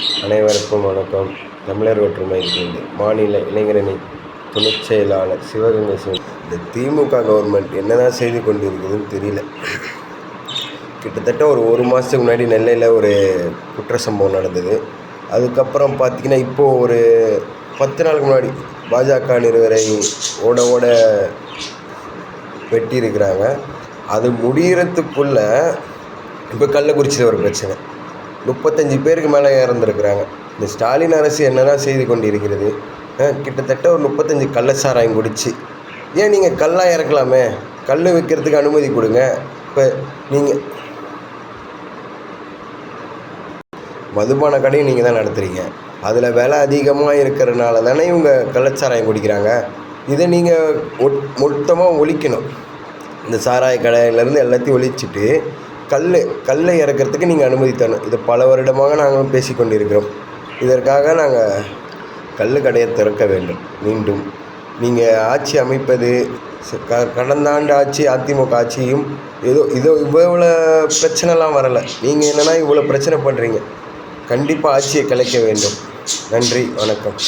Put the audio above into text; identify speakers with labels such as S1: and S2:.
S1: அனைவருக்கும் வணக்கம். தமிழர் ஒற்றுமை மாநில இளைஞரணி துணைச் செயலாளர் சிவகங்கை சிவன். இந்த திமுக கவர்மெண்ட் என்னதான் செய்து கொண்டிருக்குதுன்னு தெரியல. கிட்டத்தட்ட ஒரு ஒரு மாதத்துக்கு முன்னாடி நெல்லையில் ஒரு குற்ற சம்பவம் நடந்தது. அதுக்கப்புறம் பார்த்திங்கன்னா இப்போது ஒரு பத்து நாளுக்கு முன்னாடி பாஜக நிறுவரை ஓட ஓட வெட்டியிருக்கிறாங்க. அது முடிகிறதுக்குள்ளே இப்போ கள்ளக்குறிச்சியில் ஒரு பிரச்சனை. முப்பத்தஞ்சு பேருக்கு மேலே இறந்துருக்குறாங்க. இந்த ஸ்டாலின் அரசு என்ன தான் செய்து கொண்டிருக்கிறது? கிட்டத்தட்ட ஒரு முப்பத்தஞ்சு கள்ளச்சாராயம் குடிச்சு. ஏன் நீங்கள் கல்லாக இறக்கலாமே? கல் வைக்கிறதுக்கு அனுமதி கொடுங்க. இப்போ நீங்கள் மதுபான கடையும் நீங்கள் தான் நடத்துகிறீங்க அதில் விலை அதிகமாக இருக்கிறனால தானே இவங்க கள்ளச்சாராயம் குடிக்கிறாங்க. இதை நீங்கள் மொத்தமாக ஒழிக்கணும். இந்த சாராய கடையிலேருந்து எல்லாத்தையும் ஒழிச்சிட்டு கல் கல்லை இறக்கிறதுக்கு நீங்கள் அனுமதி தரணும் இது பல வருடமாக நாங்களும் பேசி கொண்டிருக்கிறோம் இதற்காக நாங்கள் கல் கடையை திறக்க வேண்டும். மீண்டும் நீங்கள் ஆட்சி அமைப்பது க கடந்த ஆண்டு ஆட்சி அதிமுக ஆட்சியும் ஏதோ இதோ இவ்வளோ பிரச்சனைலாம் வரலை. நீங்கள் என்னென்னா இவ்வளோ பிரச்சனை பண்ணுறீங்க கண்டிப்பாக ஆட்சியை கலைக்க வேண்டும். நன்றி வணக்கம்.